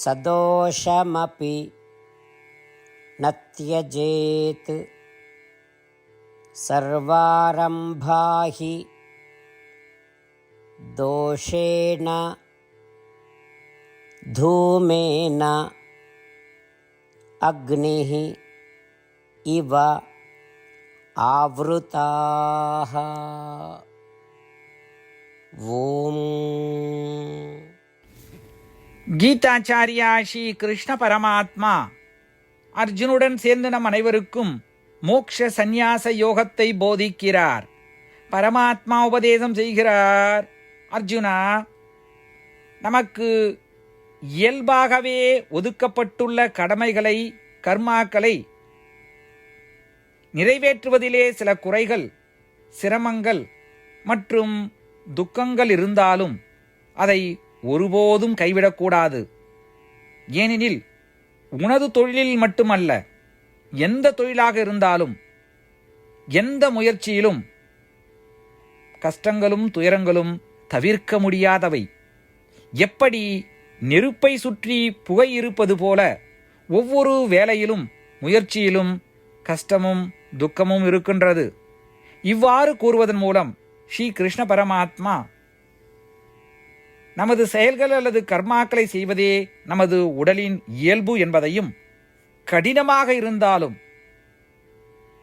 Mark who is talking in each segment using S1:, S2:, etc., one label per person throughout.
S1: सदोषमपि न त्यजेत् सर्वारम्भा हि दोषेण धूमेन अग्निः इव आवृताः। ॐ
S2: கீதாச்சாரியா ஸ்ரீ கிருஷ்ண பரமாத்மா. அர்ஜுனுடன் சேர்ந்து நம் அனைவருக்கும் மோக்ஷ சந்நியாச யோகத்தை போதிக்கிறார். பரமாத்மா உபதேசம் செய்கிறார். அர்ஜுனா நமக்கு இயல்பாகவே ஒதுக்கப்பட்டுள்ள கடமைகளை கர்மாக்களை நிறைவேற்றுவதிலே சில குறைகள் சிரமங்கள் மற்றும் துக்கங்கள் இருந்தாலும் அதை ஒருபோதும் கைவிடக்கூடாது. ஏனெனில் உனது தொழிலில் மட்டுமல்ல எந்த தொழிலாக இருந்தாலும் எந்த முயற்சியிலும் கஷ்டங்களும் துயரங்களும் தவிர்க்க முடியாதவை. எப்படி நெருப்பை சுற்றி புகை இருப்பது போல ஒவ்வொரு வேலையிலும் முயற்சியிலும் கஷ்டமும் துக்கமும் இருக்கின்றது. இவ்வாறு கூறுவதன் மூலம் ஸ்ரீ கிருஷ்ண பரமாத்மா நமது செயல்கள் அல்லது கர்மாக்களை செய்வதே நமது உடலின் இயல்பு என்பதையும் கடினமாக இருந்தாலும்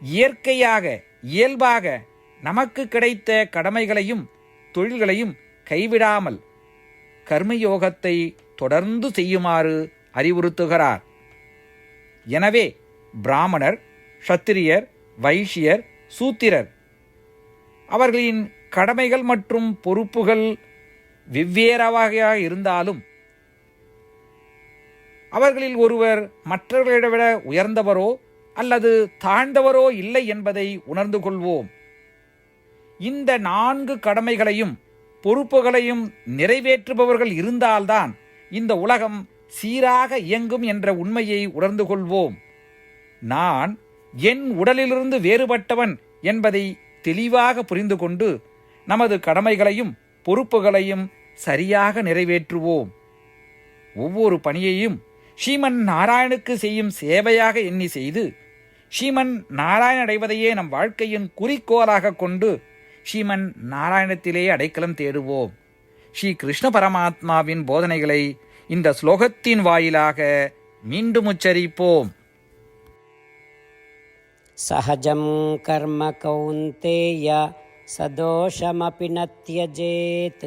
S2: இயற்கையாக இயல்பாக நமக்கு கிடைத்த கடமைகளையும் தொழில்களையும் கைவிடாமல் கர்மயோகத்தை தொடர்ந்து செய்யுமாறு அறிவுறுத்துகிறார். எனவே பிராமணர் சத்திரியர் வைஷ்யர் சூத்திரர் அவர்களின் கடமைகள் மற்றும் பொறுப்புகள் வெவ்வேறாக இருந்தாலும் அவர்களில் ஒருவர் மற்றவர்களை விட உயர்ந்தவரோ அல்லது தாழ்ந்தவரோ இல்லை என்பதை உணர்ந்து கொள்வோம். இந்த நான்கு கடமைகளையும் பொறுப்புகளையும் நிறைவேற்றுபவர்கள் இருந்தால்தான் இந்த உலகம் சீராக இயங்கும் என்ற உண்மையை உணர்ந்து கொள்வோம். நான் என் உடலிலிருந்து வேறுபட்டவன் என்பதை தெளிவாக புரிந்து கொண்டு நமது கடமைகளையும் பொறுப்புகளையும் சரியாக நிறைவேற்றுவோம். ஒவ்வொரு பணியையும் ஸ்ரீமன் நாராயணுக்கு செய்யும் சேவையாக எண்ணி செய்து ஸ்ரீமன் நாராயண அடைவதையே நம் வாழ்க்கையின் குறிக்கோளாக கொண்டு ஸ்ரீமன் நாராயணத்திலேயே அடைக்கலம் தேடுவோம். ஸ்ரீ கிருஷ்ண பரமாத்மாவின் போதனைகளை இந்த ஸ்லோகத்தின் வாயிலாக மீண்டும் உச்சரிப்போம்.
S1: சகஜம் கர்ம கௌந்தேய சதோஷமபி நத்யஜேத்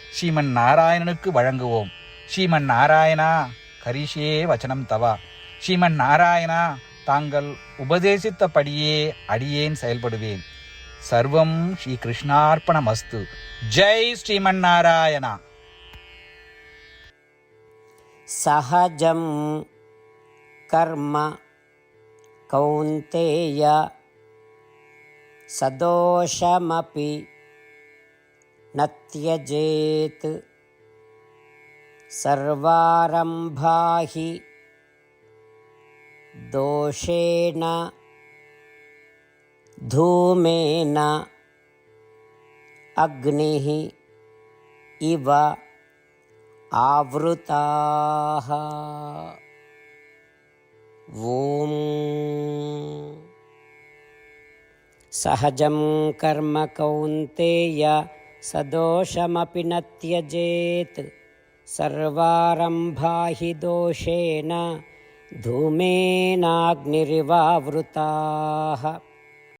S2: ஸ்ரீமன் நாராயணனுக்கு வழங்குவோம். ஸ்ரீமன் நாராயணா கரிஷே வச்சனம் தவா. ஸ்ரீமன் நாராயணா தாங்கள் உபதேசித்தபடியே அடியேன் செயல்படுவேன். சர்வம் ஸ்ரீ கிருஷ்ணார்ப்பணம் அஸ்து ஜெய் ஸ்ரீமன் நாராயணா.
S1: சகஜம் கர்ம கௌந்தேய சதோஷமபி न त्यजेत् दोषेण धूमेन अग्निः इव आवृताः। ॐ सहजं कर्म कौन्तेय सदोषमपि न त्यजेत् सर्वारम्भा हि दोषेण धूमेनाग्निरिवावृताः